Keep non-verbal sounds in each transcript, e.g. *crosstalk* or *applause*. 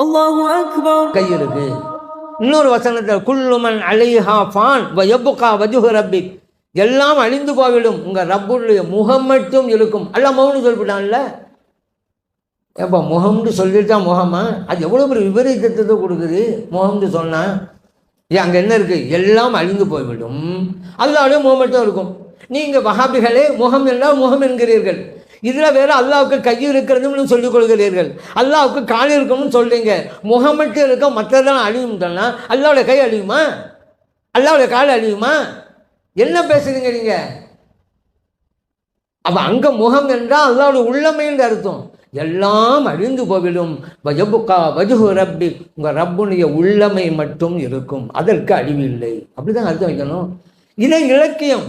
அல்லாஹு அக்பர். கை இன்னொரு வசனத்தில் குல்லுமன் அலிஹா ஃபான் எப்புகா வஜுஹு ரப்பி எல்லாம் அழிந்து போய்விடும். உங்கள் ரப்புடைய முகம் மட்டும் இருக்கும் அல்ல மௌனு சொல்லிவிட்டான்ல? ஏப்பா முகம்னு சொல்லிட்டா முகமா? அது எவ்வளோ பெரிய விபரீதத்தை கொடுக்குது? முகம்னு சொன்னால் ஏன் அங்கே என்ன இருக்குது எல்லாம் அழிந்து போய்விடும். அதனாலே முகம் மட்டும் இருக்கும் நீங்கள் வகாபிகளே முகம் என்றால் முகம் என்கிறீர்கள். இதில் வேறு அல்லாவுக்கு கை இருக்கிறதுன்னு சொல்லிக் கொள்கிறீர்கள். அல்லாவுக்கு கால் இருக்கணும்னு சொல்கிறீங்க முகம் மட்டும் இருக்க மற்றதெல்லாம் அழியும் சொன்னால் அல்லாவுடைய கை அழியுமா? அல்லாவோட கால் அழியுமா? என்ன பேசுறீங்க நீங்கள் அப்போ அங்கே முகம் என்றால் அல்லாவோட உள்ளமைன்னு அர்த்தம். எல்லாம் அழிந்து போவிடும். வஜபுக்கா வஜுகு ரப்பி உங்கள் ரப்புடைய உள்ளமை மட்டும் இருக்கும். அதற்கு அழிவு இல்லை அப்படிதான் அர்த்தம் வைக்கணும். இதை இலக்கியம்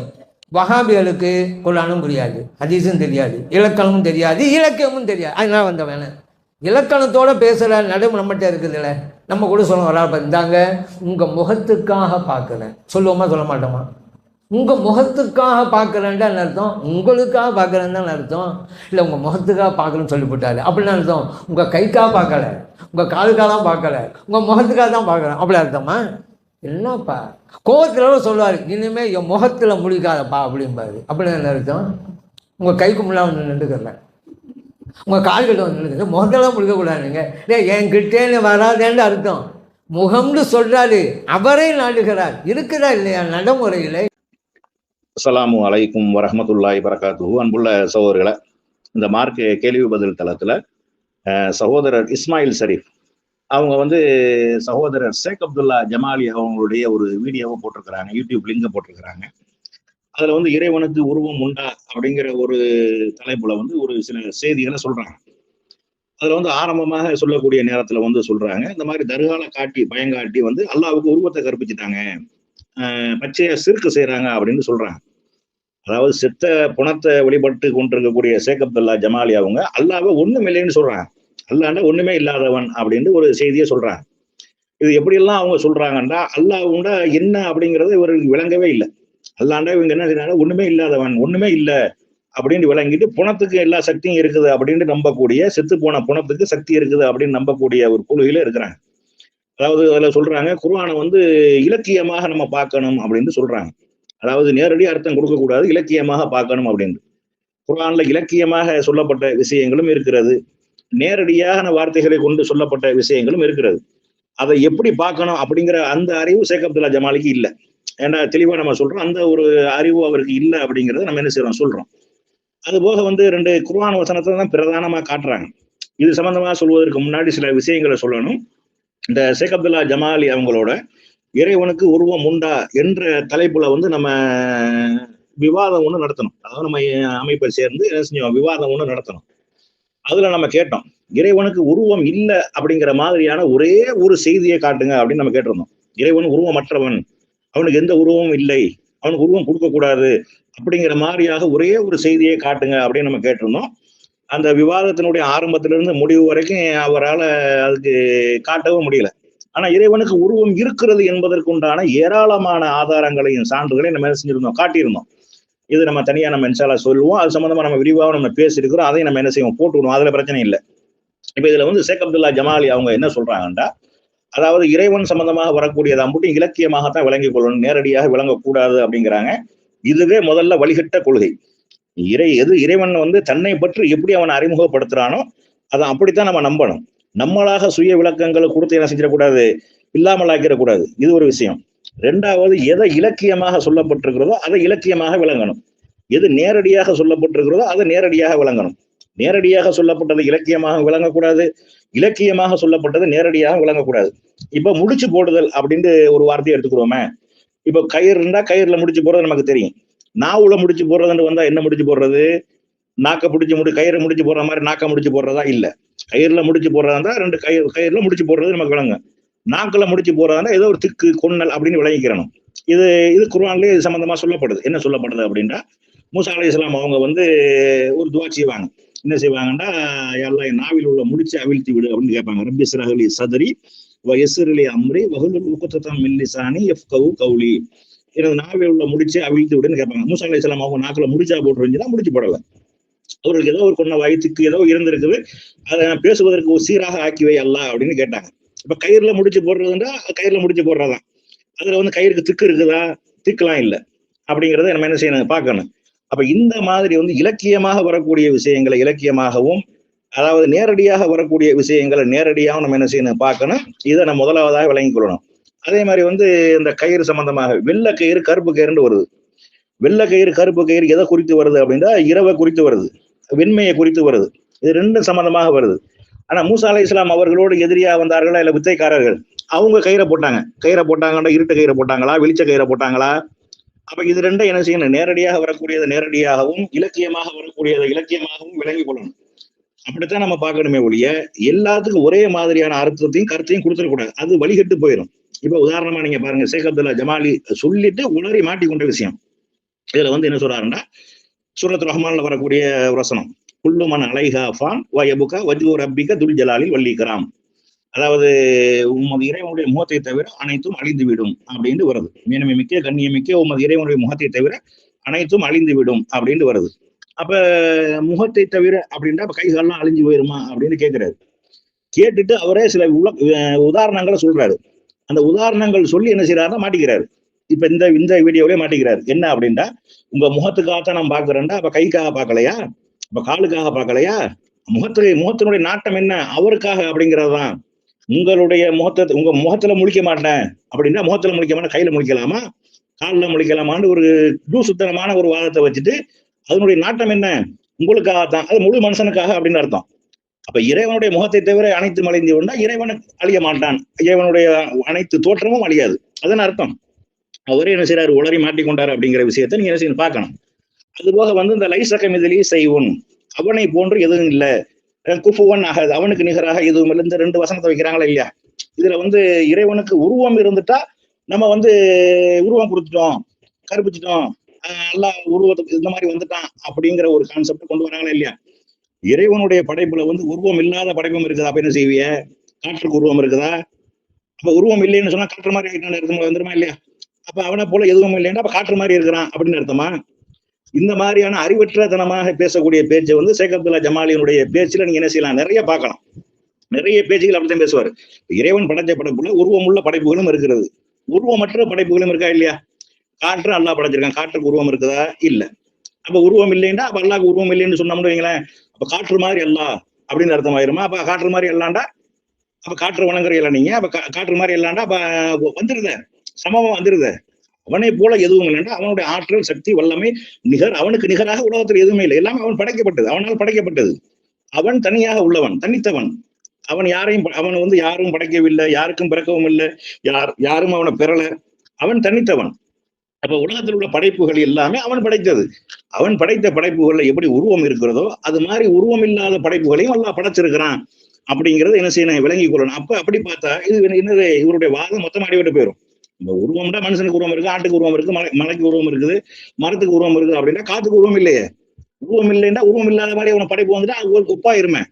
வஹாபிகளுக்கு குரானும் புரியாது ஹதீஸும் தெரியாது இலக்கணமும் தெரியாது இலக்கியமும் தெரியாது. அதனால வந்த வேணாம் இலக்கணத்தோட பேசுகிற நடுவு நம்மகிட்ட இருக்குதுல்ல. நம்ம கூட சொல்ல வரா இந்தாங்க உங்கள் முகத்துக்காக பார்க்குறேன். சொல்லுவோமா சொல்ல மாட்டோமா? உங்கள் முகத்துக்காக பார்க்குறேன்டா அர்த்தம்? உங்களுக்காக பார்க்குறேன்னு தான் அர்த்தம். இல்லை உங்கள் முகத்துக்காக பார்க்குறேன்னு சொல்லிவிட்டாரு அப்படின்னு அர்த்தம்? உங்கள் கைக்காக பார்க்கல. உங்கள் காலுக்காக தான் பார்க்கல. உங்கள் முகத்துக்காக தான் பார்க்குறேன். அப்படி அர்த்தமா? என்னப்பா? கோவத்தில் சொல்லுவார் இனிமேல் என் முகத்தில் முழிக்காதப்பா அப்படிம்பாரு. அப்படின்னு என்ன அர்த்தம்? உங்கள் கைக்கு முன்னால் வந்து நின்றுக்கிறேன். உங்கள் கால்கிட்ட வந்து நின்று முகத்தெல்லாம் முழிக்கக்கூடாதுங்க இல்லை என்கிட்டேன்னு வராதேன்னு அர்த்தம். முகம்னு சொல்கிறாரு அவரே நாடுகிறார். இருக்குதா இல்லையா நடைமுறையில்? அஸ்லாம் அலைக்கும் வரமத்துல்லாய் வரகாத்து அன்புள்ள சகோதரர்களை இந்த மார்க் கேள்வி பதில் தளத்துல சகோதரர் இஸ்மாயில் ஷரீஃப் அவங்க வந்து சகோதரர் ஷேக் அப்துல்லா ஜமாலி அவங்களுடைய ஒரு வீடியோவை போட்டிருக்கிறாங்க யூடியூப் லிங்கை போட்டிருக்கிறாங்க. அதுல வந்து இறைவனுக்கு உருவம் உண்டா அப்படிங்கிற ஒரு தலைப்புல வந்து ஒரு சில செய்திகளை சொல்றாங்க. அதுல வந்து ஆரம்பமாக சொல்லக்கூடிய நேரத்துல வந்து சொல்றாங்க இந்த மாதிரி தர்கால காட்டி பயங்காட்டி வந்து அல்லாவுக்கு உருவத்தை கற்பிச்சுட்டாங்க. ஆஹ் பச்சையா சிறுக்கு செய்றாங்க அப்படின்னு சொல்றாங்க. அதாவது சித்த புணத்தை வழிபட்டு கொண்டிருக்கக்கூடிய ஷேக் அப்துல்லா ஜமாலி அவங்க அல்லாவை ஒண்ணும் இல்லைன்னு சொல்றாங்க. அல்லாண்ட ஒண்ணுமே இல்லாதவன் அப்படின்னு ஒரு செய்தியை சொல்றாங்க. இது எப்படியெல்லாம் அவங்க சொல்றாங்கன்னா அல்லாஹ் உண்டா என்ன அப்படிங்கறது இவர்களுக்கு விளங்கவே இல்லை. அல்லாண்டா இவங்க என்ன செய்யறாங்க ஒண்ணுமே இல்லாதவன் ஒண்ணுமே இல்லை அப்படின்னு விளங்கிட்டு புணத்துக்கு எல்லா சக்தியும் இருக்குது அப்படின்னு நம்பக்கூடிய செத்து போன புணத்துக்கு சக்தி இருக்குது அப்படின்னு நம்பக்கூடிய ஒரு கொள்கையில இருக்கிறாங்க. அதாவது அதுல சொல்றாங்க குர்ஆனை வந்து இலக்கியமாக நம்ம பார்க்கணும் அப்படின்னு சொல்றாங்க. அதாவது நேரடி அர்த்தம் கொடுக்கக்கூடாது இலக்கியமாக பார்க்கணும் அப்படின்னு குர்ஆன்ல இலக்கியமாக சொல்லப்பட்ட விஷயங்களும் இருக்கிறது. நேரடியான வார்த்தைகளை கொண்டு சொல்லப்பட்ட விஷயங்களும் இருக்கிறது. அதை எப்படி பார்க்கணும் அப்படிங்கிற அந்த அறிவு ஷேக் அப்துல்லா ஜமாலிக்கு இல்லை. ஏன்னா தெளிவா நம்ம சொல்றோம். அந்த ஒரு அறிவு அவருக்கு இல்லை அப்படிங்கிறத நம்ம என்ன செய்யறோம் சொல்றோம். அது போக வந்து ரெண்டு குர்ஆன் வசனத்தை தான் பிரதானமா காட்டுறாங்க. இது சம்பந்தமா சொல்வதற்கு முன்னாடி சில விஷயங்களை சொல்லணும். இந்த ஷேக் அப்துல்லா ஜமாலி அவங்களோட இறைவனுக்கு உருவம் உண்டா என்ற தலைப்புல வந்து நம்ம விவாதம் ஒன்று நடத்தணும். அதாவது நம்ம அமைப்பை சேர்ந்து என்ன செஞ்சோம் விவாதம் ஒன்று நடத்தணும். அதுல நம்ம கேட்டோம் இறைவனுக்கு உருவம் இல்லை அப்படிங்கிற மாதிரியான ஒரே ஒரு செய்தியை காட்டுங்க அப்படின்னு நம்ம கேட்டிருந்தோம். இறைவன் உருவமற்றவன் அவனுக்கு எந்த உருவமும் இல்லை அவனுக்கு உருவம் கொடுக்க கூடாது அப்படிங்கிற மாதிரியாக ஒரே ஒரு செய்தியை காட்டுங்க அப்படின்னு நம்ம கேட்டிருந்தோம். அந்த விவாதத்தினுடைய ஆரம்பத்திலிருந்து முடிவு வரைக்கும் அவரால் அதுக்கு காட்டவும் முடியல. ஆனா இறைவனுக்கு உருவம் இருக்கிறது என்பதற்குண்டான ஏராளமான ஆதாரங்களையும் சான்றுகளையும் நம்ம செஞ்சிருந்தோம் காட்டியிருந்தோம். இது நம்ம தனியா நம்ம இன்ஷால்லா சொல்லுவோம். அது சம்பந்தமா நம்ம விரிவாக நம்ம பேசியிருக்கிறோம். அதையும் நம்ம என்ன செய்வோம்? போட்டுவிடுவோம். அதுல பிரச்சனை இல்லை. இப்ப இதுல வந்து ஷேக் அப்துல்லா ஜமாலி அவங்க என்ன சொல்றாங்கன்னா அதாவது இறைவன் சம்பந்தமாக வரக்கூடியதா மட்டும் இலக்கியமாகத்தான் விளங்கிக் கொள்ளணும். நேரடியாக விளங்கக்கூடாது அப்படிங்கிறாங்க. இதுவே முதல்ல வழிகட்ட கொள்கை. இறை எது இறைவன் வந்து தன்னை பற்றி எப்படி அவனை அறிமுகப்படுத்துறானோ அதை அப்படித்தான் நம்ம நம்பணும். நம்மளாக சுய விளக்கங்களை கொடுத்து என்ன செஞ்சிடக்கூடாது? இல்லாமல் ஆக்கிடக்கூடாது இது ஒரு விஷயம். ரெண்டாவது எதை இலக்கியமாக சொல்லப்பட்டிருக்கிறதோ அதை இலக்கியமாக விளங்கணும். எது நேரடியாக சொல்லப்பட்டிருக்கிறதோ அதை நேரடியாக விளங்கணும். நேரடியாக சொல்லப்பட்டது இலக்கியமாக விளங்கக்கூடாது. இலக்கியமாக சொல்லப்பட்டது நேரடியாக விளங்கக்கூடாது. இப்ப முடிச்சு போடுதல் அப்படின்ட்டு ஒரு வார்த்தையை எடுத்துக்கிறோமே இப்ப கயிறு இருந்தா கயிறுல முடிச்சு போடுறது நமக்கு தெரியும். நாவுல முடிச்சு போடுறதுன்னு வந்தா என்ன முடிச்சு போடுறது? நாக்க பிடிச்சு முடி கயிறு முடிச்சு போடுற மாதிரி நாக்க முடிச்சு போடுறதா இல்ல? கயிறுல முடிச்சு போடுறதா இருந்தா ரெண்டு கயிறு கயிறுல முடிச்சு போடுறது நமக்கு விளங்கும். நாக்குல முடிச்சு போறதுனா ஏதோ ஒரு திக்கு கொன்னல் அப்படின்னு விளங்கிக்கிறணும். இது இது குருவான்லேயே இது சம்பந்தமா சொல்லப்படுது. என்ன சொல்லப்படுது அப்படின்னா மூசா அலி இஸ்லாம் அவங்க வந்து ஒரு துவா செய்வாங்க. என்ன செய்வாங்கன்னா எல்லாம் என் நாவில் உள்ள முடிச்சு அவிழ்த்தி விடு அப்படின்னு கேட்பாங்க. ரப்பி சிறகலி சதரி எஸ்ரலி அம்ரி வகுலுல் உக்குத்தம் மில்லிசானி எஃப்கவு கவுலி எனது நாவில் உள்ள முடிச்சு அவிழ்த்து விடுன்னு கேட்பாங்க. மூசா அலி இஸ்லாம் அவங்க நாக்குல முடிச்சா போட்டுருந்துச்சுன்னா முடிச்சு போடல. அவர்களுக்கு ஏதோ ஒரு கொண்ட வயிற்றுக்கு ஏதோ இருந்திருக்குது. அதை பேசுவதற்கு ஒரு சீராக ஆக்கிவை அல்ல அப்படின்னு கேட்டாங்க. இப்ப கயிறுல முடிச்சு போடுறதுன்றா கயிறுல முடிச்சு போடுறதான் அதுல வந்து கயிறுக்கு திக்கு இருக்குதா? திக்குலாம் இல்லை. அப்படிங்கிறத நம்ம என்ன செய்யணும்? பார்க்கணும். அப்ப இந்த மாதிரி வந்து இலக்கியமாக வரக்கூடிய விஷயங்களை இலக்கியமாகவும் அதாவது நேரடியாக வரக்கூடிய விஷயங்களை நேரடியாகவும் நம்ம என்ன செய்யணும்? பார்க்கணும். இதை நம்ம முதலாவதாக விளங்கிக் கொள்ளணும். அதே மாதிரி வந்து இந்த கயிறு சம்பந்தமாக வெள்ளை கயிறு கருப்பு கயிறுன்னு வருது. வெள்ளை கயிறு கருப்பு கயிறு எதை குறித்து வருது அப்படின்னா இரவை குறித்து வருது. வெண்மையை குறித்து வருது. இது ரெண்டும் சம்பந்தமாக வருது. ஆனா மூசா அலை இஸ்லாம் அவர்களோடு எதிரியா வந்தார்களா இல்ல வித்தைக்காரர்கள்? அவங்க கயிறை போட்டாங்க. கயிறை போட்டாங்கன்னா இருட்ட கயிறை போட்டாங்களா? வெளிச்ச கயிறை போட்டாங்களா? அப்ப இது ரெண்டும் என்ன செய்யணும்? நேரடியாக வரக்கூடியதை நேரடியாகவும் இலக்கியமாக வரக்கூடியதை இலக்கியமாகவும் விளங்கிக் கொள்ளணும். அப்படித்தான் நம்ம பார்க்கணுமே ஒழிய எல்லாத்துக்கும் ஒரே மாதிரியான அர்த்தத்தையும் கருத்தையும் கொடுத்துடக்கூடாது அது வழிகட்டு போயிடும் இப்ப உதாரணமா நீங்க பாருங்க ஷேக் அப்துல்லா ஜமாலி சொல்லிட்டு உளறி மாட்டி கொண்ட விஷயம். இதுல வந்து என்ன சொல்றாருன்னா சூரத் ரஹ்மான்ல வரக்கூடிய வசனம். குல்லுமன் அலைஹா ஃபான் வயபுகா வஜ்கு ரப்பிக துல் ஜலாலில் வள்ளிக்கிறாம் அதாவது உமது இறைவனுடைய முகத்தை தவிர அனைத்தும் அழிந்து விடும் அப்படின்னு வருது. மீனமை மிக்க கண்ணியமிக்க உமது இறைவனுடைய முகத்தை தவிர அனைத்தும் அழிந்து விடும் அப்படின்னு வருது. அப்ப முகத்தை தவிர அப்படின்னா அப்ப கைகாலெல்லாம் அழிஞ்சு போயிருமா அப்படின்னு கேட்கிறாரு கேட்டுட்டு அவரே சில உல உதாரணங்களை சொல்றாரு. அந்த உதாரணங்கள் சொல்லி என்ன செய்யறாருன்னா மாட்டிக்கிறாரு. இப்ப இந்த இந்த வீடியோவிலே மாட்டிக்கிறாரு. என்ன அப்படின்னா உங்க முகத்துக்காகத்தான் நான் பாக்குறேன்டா அப்ப கைக்காக பார்க்கலையா? இப்ப காலுக்காக பார்க்கலையா? முகத்து முகத்தினுடைய நாட்டம் என்ன? அவருக்காக அப்படிங்கறதுதான். உங்களுடைய முகத்தை உங்க முகத்துல முழிக்க மாட்டேன். அப்படின்னா முகத்துல முழிக்க மாட்டேன் கையில முழிக்கலாமா? காலில் முழிக்கலாமான்னு ஒரு லூசுத்தனமான ஒரு வாதத்தை வச்சுட்டு அதனுடைய நாட்டம் என்ன? உங்களுக்காக தான் அது முழு மனுஷனுக்காக அப்படின்னு அர்த்தம். அப்ப இறைவனுடைய முகத்தை தவிர அனைத்து மலைந்து கொண்டா இறைவனுக்கு அழிய மாட்டான். இறைவனுடைய அனைத்து தோற்றமும் அழியாது. அதன் அர்த்தம். அவரே என்ன செய்யறாரு உளறி மாட்டிக்கொண்டாரு அப்படிங்கிற விஷயத்த நீங்க என்ன செய்யணும்? பார்க்கணும். அதுபோக வந்து இந்த லைசக்கம் இதிலேயே செய்வோன். அவனை போன்று எதுவும் இல்லை. குஃபுவன் ஆகாது. அவனுக்கு நிகராக எதுவும் இல்லை. இந்த ரெண்டு வசனத்தை வைக்கிறாங்களா இல்லையா? இதுல வந்து இறைவனுக்கு உருவம் இருந்துட்டா நம்ம வந்து உருவம் கொடுத்துட்டோம். கருப்பிச்சிட்டோம் எல்லாம் உருவத்துக்கு இந்த மாதிரி வந்துட்டான் அப்படிங்கிற ஒரு கான்செப்ட் கொண்டு வராங்களா இல்லையா? இறைவனுடைய படைப்புல வந்து உருவம் இல்லாத படைப்பும் இருக்குதா? அப்ப என்ன செய்விய காற்றுக்கு உருவம் இருக்குதா? அப்ப உருவம் இல்லைன்னு சொன்னா காற்று மாதிரி வந்துருமா இல்லையா? அப்ப அவனை போல எதுவும் இல்லைன்னா அப்ப காற்று மாதிரி இருக்கிறான் அப்படின்னு அர்த்தமா? இந்த மாதிரியான அறிவற்றத்தனமாக பேசக்கூடிய பேச்சை வந்து ஷேக் அப்துல்லா ஜமாலியினுடைய பேச்சுல நீங்க என்ன செய்யலாம்? நிறைய பார்க்கலாம். நிறைய பேச்சுகள் அப்படித்தான் பேசுவார். இறைவன் படைச்ச படைப்புல உருவமுள்ள படைப்புகளும் இருக்கிறது. உருவமற்ற படைப்புகளும் இருக்கா இல்லையா? காற்று அல்லா படைச்சிருக்கான். காற்றுக்கு உருவம் இருக்குதா? இல்ல. அப்ப உருவம் இல்லைன்னா அப்ப அல்லாக்கு உருவம் இல்லைன்னு சொன்னோம்னு வைங்களேன். அப்ப காற்று மாதிரி அல்லா அப்படின்னு அர்த்தம் ஆயிருமா அப்ப காற்று மாதிரி எல்லாண்டா அப்ப காற்று வணங்குறீங்களா நீங்க? அப்ப காற்று மாதிரி எல்லாண்டா அப்ப வந்துருத. சமமா வந்துருத. அவனை போல எதுவும் இல்லைன்னா அவனுடைய ஆற்றல் சக்தி வல்லமை நிகர் அவனுக்கு நிகராக உலகத்தில் எதுவுமே இல்லை. எல்லாமே அவன் படைக்கப்பட்டது. அவனால் படைக்கப்பட்டது. அவன் தனியாக உள்ளவன் தனித்தவன். அவன் யாரையும் அவன் வந்து யாரும் படைக்கவில்லை யாருக்கும் பிறக்கவும் இல்லை யார் யாரும் அவனை பெறல. அவன் தனித்தவன். அப்ப உலகத்தில் உள்ள படைப்புகள் எல்லாமே அவன் படைத்தது. அவன் படைத்த படைப்புகள்ல எப்படி உருவம் இருக்கிறதோ அது மாதிரி உருவம் இல்லாத படைப்புகளையும் எல்லாம் படைச்சிருக்கிறான். அப்படிங்கறத என்ன செய்யணும்? விளங்கி கொள்ளணும். அப்ப அப்படி பார்த்தா இது என்னது? இவருடைய வாதம் மொத்தம் அடிவிட்டு போயிடும் இந்த உருவம்னா மனுஷனுக்கு உருவம் இருக்கு ஆட்டுக்கு உருவம் இருக்கு மலை மலைக்கு உருவம் இருக்குது மரத்துக்கு உருவம் இருக்குது அப்படின்னா காத்துக்கு உருவம் இல்லையே. உருவம் இல்லைன்னா உருவம் இல்லாத மாதிரி அவனை படைப்பு வந்துட்டு அது ஒரு ஒப்பாயிருமே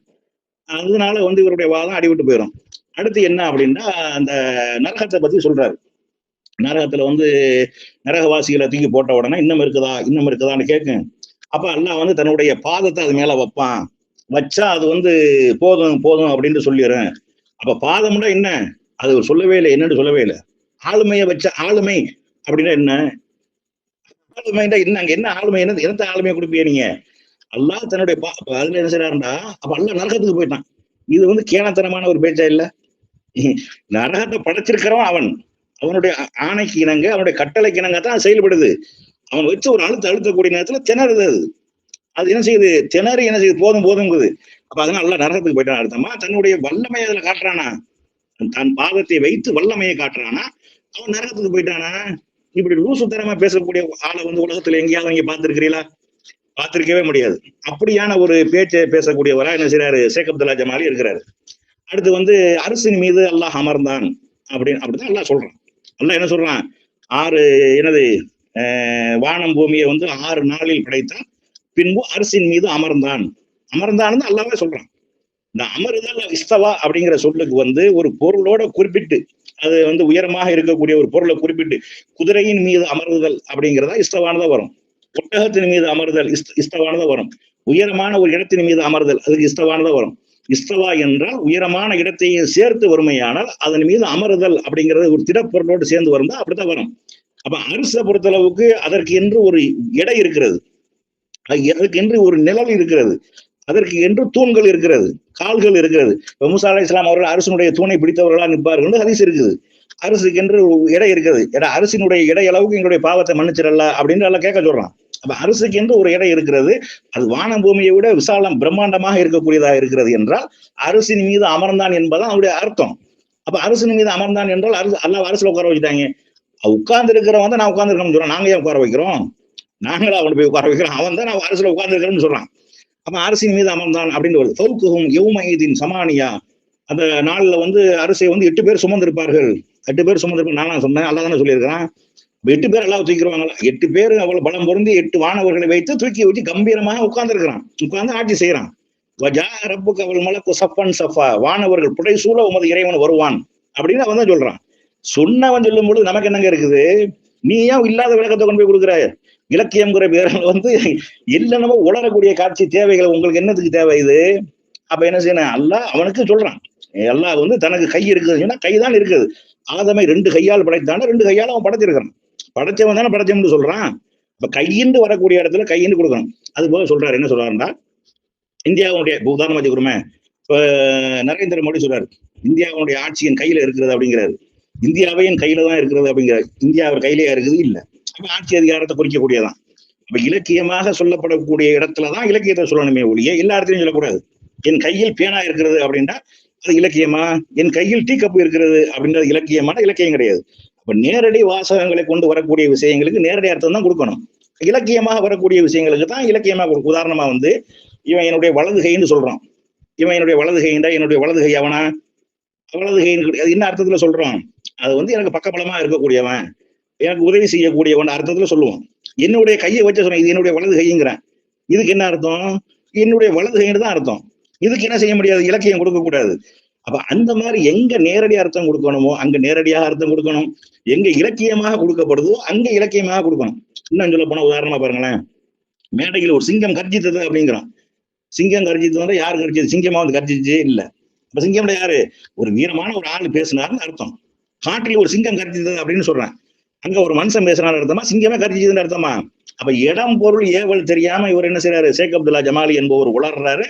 அதனால வந்து இவருடைய வாதம் அடிவிட்டு போயிடும் அடுத்து என்ன அப்படின்னா அந்த நரகத்தை பத்தி சொல்றாரு. நரகத்துல வந்து நரகவாசிகளை தூக்கி போட்ட உடனே இன்னும் இருக்குதா இன்னும் இருக்குதான்னு கேட்கும். அப்ப அல்லாஹ் வந்து தன்னுடைய பாதத்தை அது மேல வைப்பான். வச்சா அது வந்து போதும் போதும் அப்படின்னு சொல்லிடுறேன். அப்ப பாதம்னா என்ன? அது சொல்லவே இல்லை என்னன்னு சொல்லவே இல்லை. ஆளுமையை வச்ச ஆளுமை அப்படின்னா என்ன? ஆளுமைன்னா என்ன? அங்க என்ன ஆளுமை? என்ன எந்த ஆளுமையை கொடுப்பீங்க நீங்க? அல்லாஹ் தன்னுடைய அதுல என்ன செய்யறாருண்டா அப்ப அல்ல நரகத்துக்கு போயிட்டான். இது வந்து கேனத்தனமான ஒரு பேச்சா இல்ல? *laughs* நரகத்தை படைச்சிருக்கிறவன் அவன். அவனுடைய ஆணைக்கு இணங்க அவனுடைய கட்டளைக்கு இணங்க தான் செயல்படுது. அவன் வச்சு ஒரு அழுத்த அழுத்தக்கூடிய நேரத்துல திணறுது அது. அது என்ன செய்யுது? திணறி என்ன செய்யுது? போதும் போதுங்குது அப்ப அதனால நல்லா நரகத்துக்கு போயிட்டான் அர்த்தமா? தன்னுடைய வல்லமையை அதுல காட்டுறானா? தன் பாதத்தை வைத்து வல்லமையை காட்டுறானா? அவன் நரகத்துக்கு போயிட்டானா? இப்படி லூசுத்தனமா பேசக்கூடிய ஆளை வந்து உலகத்துல எங்கேயாவது நீங்க பார்த்திருக்கிறீங்களா? பார்த்திருக்கவே முடியாது. அப்படியான ஒரு பேச்சை பேசக்கூடியவரா என்ன செய்யறாரு சேகப்துல்லா ஜமாலி இருக்கிறாரு. அடுத்து வந்து அரசின் மீது அல்லாஹ் அமர்ந்தான் அப்படின்னு அப்படிதான் அல்லாஹ் சொல்றான். அல்லாஹ் என்ன சொல்றான்? ஆறு என்னது? வானம் பூமியை வந்து ஆறு நாளில் படைத்தான். பின்பு அரசின் மீது அமர்ந்தான். அமர்ந்தான்னு அல்லாவே சொல்றான். இந்த அமருதல் இஸ்தவா அப்படிங்கிற சொல்லுக்கு வந்து ஒரு பொருளோட குறிப்பிட்டு அது வந்து உயரமாக இருக்கக்கூடிய ஒரு பொருளை குறிப்பிட்டு குதிரையின் மீது அமர்வுதல் அப்படிங்கிறதா இஷ்டவானதா வரும். ஒட்டகத்தின் மீது அமருதல் இஸ்தவானதா வரும். உயரமான ஒரு இடத்தின் மீது அமர்தல் அதுக்கு இஷ்டமானதா வரும். இஸ்தவா என்றால் உயரமான இடத்தையும் சேர்த்து வறுமையானால் அதன் மீது அமருதல் அப்படிங்கிறது ஒரு திடப்பொருளோடு சேர்ந்து வருந்தா அப்படித்தான் வரும். அப்ப அரிசை பொறுத்தளவுக்கு அதற்கு என்று ஒரு எடை இருக்கிறது. அது- அதற்கு என்று ஒரு நிழல் இருக்கிறது. அதற்கு என்று தூண்கள் இருக்கிறது. கால்கள் இருக்கிறது. இப்ப மூசா இஸ்லாம் அவர்கள் அரசனுடைய தூணை பிடித்தவர்களா நிற்பார்கள் என்று ஹதீஸ் இருக்குது. அரசுக்கு என்று இடை எடை இருக்குது. ஏன்னா அரசினுடைய இடையளவுக்கு எங்களுடைய பாவத்தை மன்னிச்சிடல அப்படின்னு எல்லாம் கேட்க சொல்றான். அப்ப அரசுக்கு என்று ஒரு இடம் இருக்கிறது. அது வான பூமியை விட விசாலம் பிரம்மாண்டமாக இருக்கக்கூடியதாக இருக்கிறது என்றால் அரசின் மீது அமர்ந்தான் என்பதான் அவருடைய அர்த்தம். அப்ப அரசின் மீது அமர்ந்தான் என்றால் அரசு எல்லாம் அரசுல உட்கார வச்சுட்டாங்க. உட்கார்ந்து இருக்கிறவன் தான் நான் உட்கார்ந்து இருக்கணும்னு சொல்றோம் நாங்க ஏன் உட்கார வைக்கிறோம்? நாங்களா அவனை போய் உட்கார வைக்கிறோம். அவன் தான் நான் அரசுல உட்கார்ந்து இருக்கிறோம்னு சொல்றான். அப்ப அரசின் மீது அமர்ந்தான் அப்படின்னு வருது. பௌக்குகும் யௌமஇதின் சமானியா. அந்த நாள்ல வந்து அரசை வந்து எட்டு பேர் சுமந்திருப்பார்கள். எட்டு பேர் சுமந்திருப்பாங்க. நான் சொன்னேன். அல்லா தானே சொல்லியிருக்கிறான். எட்டு பேர் எல்லாம் தூக்கிடுவாங்க எட்டு பேர் அவ்வளவு பலம் பொருந்தி எட்டு வானவர்களை வைத்து தூக்கி வச்சு கம்பீரமாக உட்கார்ந்துருக்கிறான். உட்கார்ந்து ஆட்சி செய்யறான். வஜா ரப்புக்கு அவள் மலக்கு சஃபன் சஃபா. வானவர்கள் புடைசூழ உமது இறைவன் வருவான் அப்படின்னு அவன் தான் சொல்றான். சொன்னவன் சொல்லும் பொழுது நமக்கு என்னங்க இருக்குது? நீ ஏன் இல்லாத விளக்கத்தை கொண்டு போய் கொடுக்குற? இலக்கியம்ங்கிற பேரில் வந்து இல்லைன்னமோ உணரக்கூடிய காட்சி தேவைகள் உங்களுக்கு என்னத்துக்கு தேவை இது? அப்ப என்ன செய்யணும்? அல்லா அவனுக்கு சொல்றான். எல்லா வந்து தனக்கு கை இருக்குதுன்னா கை தான் இருக்குது. ஆதமை ரெண்டு கையால் படைத்தான ரெண்டு கையால் அவன் படைச்சிருக்கிறான். படைச்சவன் தானே படைச்சவன் சொல்றான். இப்ப கையின்று வரக்கூடிய இடத்துல கையின்று கொடுக்கணும். அது போக சொல்றாரு என்ன சொல்றாருன்னா இந்தியாவுடைய இப்ப உதாரணமா வச்சுக்கிறோமே நரேந்திர மோடி சொல்றாரு இந்தியாவுடைய ஆட்சி என் கையில இருக்கிறது அப்படிங்கிறாரு. இந்தியாவே என் கையில தான் இருக்கிறது அப்படிங்கிறாரு. இந்தியா அவர் கையிலேயே இருக்குது இல்ல. ஆட்சி அதிகாரத்தை குறிக்கக்கூடியதான். அப்ப இலக்கியமாக சொல்லப்படக்கூடிய இடத்துலதான் இலக்கியத்தை சொல்லணுமே ஒழிய எல்லா இடத்துலையும் சொல்லக்கூடாது. என் கையில் பேனா இருக்கிறது அப்படின்னா அது இலக்கியமா? என் கையில் டீ கப்பு இருக்கிறது அப்படின்றது இலக்கியமான இலக்கியம் கிடையாது. அப்ப நேரடி வாசகங்களை கொண்டு வரக்கூடிய விஷயங்களுக்கு நேரடி அர்த்தம் தான் கொடுக்கணும். இலக்கியமாக வரக்கூடிய விஷயங்களுக்கு தான் இலக்கியமா கொடுக்கும் உதாரணமா வந்து இவன் என்னுடைய வலது கைன்னு சொல்றான். இவன் என்னுடைய வலது கைண்டா? என்னுடைய வலது கை அவனா? வலது கைன்னு கிடையாது. அது என்ன அர்த்தத்துல சொல்றான்? அது வந்து எனக்கு பக்கபலமா இருக்கக்கூடியவன். எனக்கு உதவி செய்யக்கூடியவன் அர்த்தத்துல சொல்லுவோம் என்னுடைய கையை வச்சு சொன்னேன் இது என்னுடைய வலது கைங்கிறேன். இதுக்கு என்ன அர்த்தம்? என்னுடைய வலது கைன்னு தான் அர்த்தம். இதுக்கு என்ன செய்ய முடியாது? இலக்கியம் கொடுக்க கூடாது. அப்ப அந்த மாதிரி எங்க நேரடியாக அர்த்தம் கொடுக்கணுமோ அங்க நேரடியாக அர்த்தம் கொடுக்கணும். எங்க இலக்கியமாக கொடுக்கப்படுதோ அங்க இலக்கியமாக கொடுக்கணும். இன்னும் சொல்ல போனா உதாரணமா பாருங்களேன். மேடையில் ஒரு சிங்கம் கர்ஜித்தது அப்படிங்கிறான். சிங்கம் கர்ஜித்தது வந்து யாரு கர்ஜிது சிங்கமா வந்து கர்ஜிச்சே இல்லை. அப்ப சிங்கம்ல யாரு? ஒரு வீரமான ஒரு ஆள் பேசினாருன்னு அர்த்தம். காட்டில் ஒரு சிங்கம் கர்ஜித்தது அப்படின்னு சொல்றேன். அங்க ஒரு மனுஷன் பேசுறான்னு அர்த்தமா? சிங்கமே கர்ஜிச்சதுன்னு அர்த்தமா? அப்ப இடம் பொருள் ஏவல் தெரியாம இவர் என்ன செய்யறாரு ஷேக் அப்துல்லா ஜமாலி என்பவர் உளர்றாரு.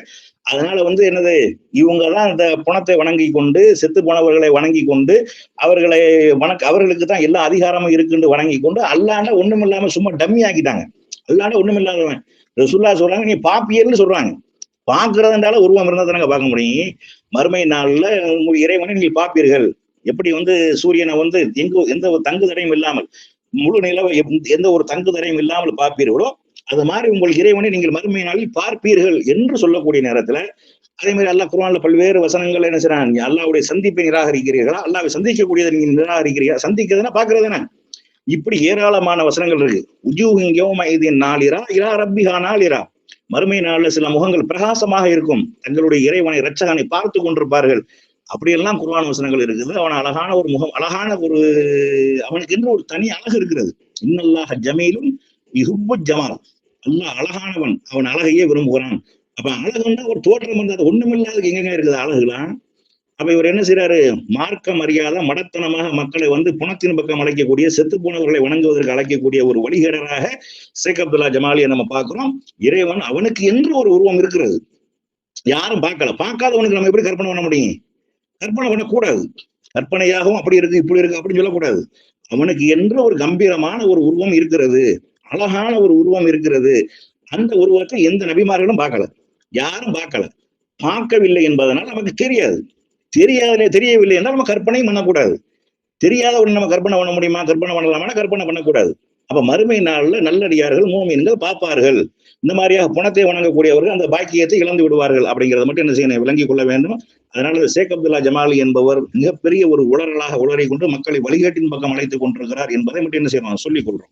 அதனால வந்து என்னது? இவங்க தான் இந்த பணத்தை வணங்கி கொண்டு செத்து போனவர்களை வணங்கி கொண்டு அவர்களை வணக்க அவர்களுக்கு தான் எல்லா அதிகாரமும் இருக்குன்னு வணங்கி கொண்டு அல்லாண்ட ஒண்ணும் இல்லாம சும்மா டம்மி ஆக்கிட்டாங்க. அல்லாண்ட ஒண்ணும் இல்லாதவன் ரசுல்லா சொல்றாங்க நீ பாப்பியர்னு சொல்றாங்க. பாக்குறதுனால உருவம் இருந்தா தானங்க பார்க்க முடியும். மறுமை நாள்ல உங்க இறைவனை நீங்கள் பார்ப்பீர்கள் எப்படி வந்து சூரியனை வந்து எங்கோ எந்த ஒரு தங்கு தடையும் இல்லாமல் முழு நிலவை எந்த- எந்த ஒரு தங்கு தடையும் இல்லாமல் பார்ப்பீர்களோ அது மாதிரி உங்கள் இறைவனை நீங்கள் மறுமை நாளில் பார்ப்பீர்கள் என்று சொல்லக்கூடிய நேரத்துல அதே மாதிரி அல்லாஹ் குரான்ல பல்வேறு வசனங்கள் என்ன செய்றான்? அல்லாவுடைய சந்திப்பை நிராகரிக்கிறீர்களா? அல்லாவை சந்திக்கக்கூடியதை நீங்க நிராகரிக்கிறீர்களா? சந்திக்கிறதுனா பாக்குறதுனா இப்படி ஏராளமான வசனங்கள் இருக்கு. உஜூஹின் யௌம நாளிரா இரா ரப்பிஹா நாளிரா. மறுமை நாளில் சில முகங்கள் பிரகாசமாக இருக்கும். தங்களுடைய இறைவனை இரட்சகனை பார்த்து கொண்டிருப்பார்கள். அப்படியெல்லாம் குர்ஆன் வசனங்கள் இருக்குது. அவன் அழகான ஒரு முகம் அழகான ஒரு அவனுக்கு என்று ஒரு தனி அழகு இருக்கிறது. இன்னல்லாக ஜமீலும் மிகவும் ஜமால். அல்லாஹ் அழகானவன் அவன் அழகையே விரும்புகிறான். அப்ப அழகுன்னா ஒரு தோற்றம் வந்து அது ஒண்ணுமில்லாததுக்கு எங்கெங்க இருக்குது அழகுலாம்? அப்ப இவர் என்ன செய்யறாரு மார்க்கம் அறியாத மடத்தனமாக மக்களை வந்து புணத்தின் பக்கம் அழைக்கக்கூடிய செத்து போனவர்களை வணங்குவதற்கு அழைக்கக்கூடிய ஒரு வழிகேடராக ஷேக் அப்துல்லா ஜமாலியை நம்ம பார்க்கிறோம். இறைவன் அவனுக்கு என்று ஒரு உருவம் இருக்கிறது. யாரும் பார்க்கல. பார்க்காதவனுக்கு நம்ம எப்படி கற்பனை பண்ண முடியும்? கற்பனை பண்ணக்கூடாது. கற்பனையாகவும் அப்படி இருக்கு இப்படி இருக்கு அப்படின்னு சொல்லக்கூடாது. அவனுக்கு என்று ஒரு கம்பீரமான ஒரு உருவம் இருக்கிறது. அழகான ஒரு உருவம் இருக்கிறது. அந்த உருவத்தை எந்த நபிமார்களும் பார்க்கல. யாரும் பார்க்கல. பார்க்கவில்லை என்பதனால் நமக்கு தெரியாது. தெரியாத தெரியவில்லை என்றால் நம்ம கற்பனையும் பண்ணக்கூடாது. தெரியாத ஒன்று நம்ம கற்பனை பண்ண முடியுமா? கற்பனை பண்ணலாமா கற்பனை பண்ணக்கூடாது. அப்ப மறுமை நாள்ல நல்லடியார்கள் மூமீன்கள் பார்ப்பார்கள். இந்த மாதிரியாக புணத்தை வணங்கக்கூடியவர்கள் அந்த பாக்கியத்தை இழந்து விடுவார்கள் அப்படிங்கிறத மட்டும் என்ன செய்யணும் விளங்கிக் கொள்ள வேண்டும். அதனால ஷேக் அப்துல்லா ஜமாலி என்பவர் மிகப்பெரிய ஒரு உளறலாக உளறி கொண்டு மக்களை வழிகாட்டின் பக்கம் அழைத்துக் கொண்டிருக்கிறார் என்பதை மட்டும் என்ன செய்யணும் சொல்லிக் கொள்றோம்.